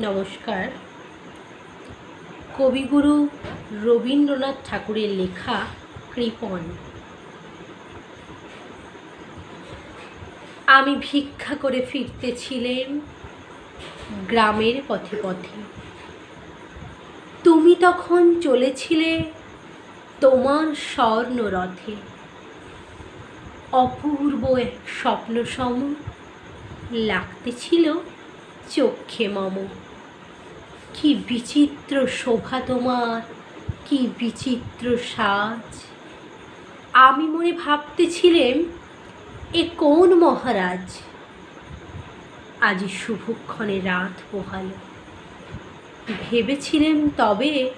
নমস্কার। কবিগুরু রবীন্দ্রনাথ ঠাকুরের লেখা কৃপন। আমি ভিক্ষা করে ফিরতেছিলেন গ্রামের পথে পথে। তুমি তখন চলেছিলে তোমার স্বর্ণ রথে অপূর্ব এক স্বপ্ন সম লাগতেছিল চক্ষে মম। কি বিচিত্র শোভা তোমার, কি বিচিত্র সাজ। আমি মনে ভাবতেছিলেম, এ কোন মহারাজ? আজি শুভক্ষণে রাত পোহাল। ভেবেছিলেন তবে,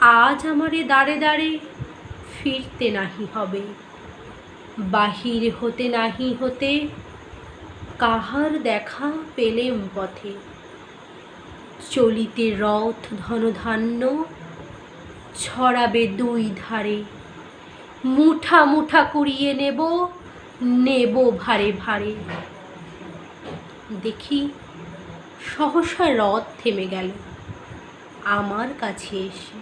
আজ আমারে দাঁড়ে দাঁড়ে ফিরতে নাহি হবে। বাহির হতে নাহি হতে কাহার দেখা পেলেম পথে? চলিতে রথ ধনধান্য ছড়াবে দুই ধারে। মুঠা মুঠা কুড়িয়ে নেব নেব ভারে ভারে। দেখি, সহসা রথ থেমে গেল। আমার কাছে এসে,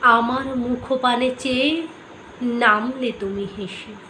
আমার মুখপানে চেয়ে নামলে তুমি হেসে।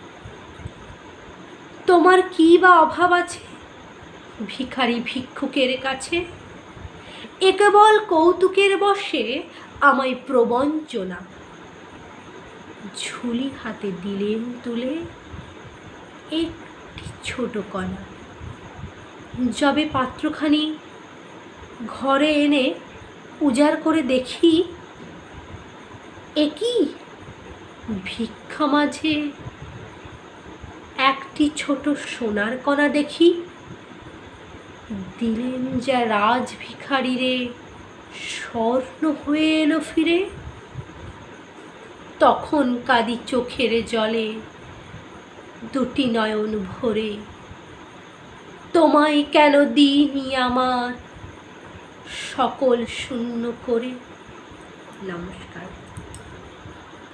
তোমার কি বা অভাব আছে? ভিখারি ভিক্ষুকের কাছে। এ কেবল কৌতুকের বসে আমায় প্রবঞ্চনা। ঝুলি হাতে দিলেন তুলে একটি ছোট কণা। যবে পাত্রখানি ঘরে এনে উজাড় করে দেখি একই ভিক্ষা মাঝে একটি ছোট সোনার কণা দেখি। দিলেন যা রাজ ভিখারি রে স্বর্ণ হয়ে এলো ফিরে। তখন কাদি চোখের জলে, দুটি নয়ন ভরে। তোমায় কেন দিইনি আমার? সকল শূন্য করে। নমস্কার।